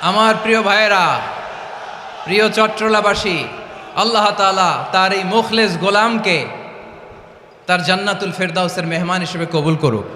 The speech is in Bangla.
আমার প্রিয় ভাইয়েরা, প্রিয় চট্টলাবাসী আল্লাহ তালা তার এই মুখলেস গোলামকে তার জান্নাতুল ফেরদাউসের মেহমান হিসেবে কবুল করুক।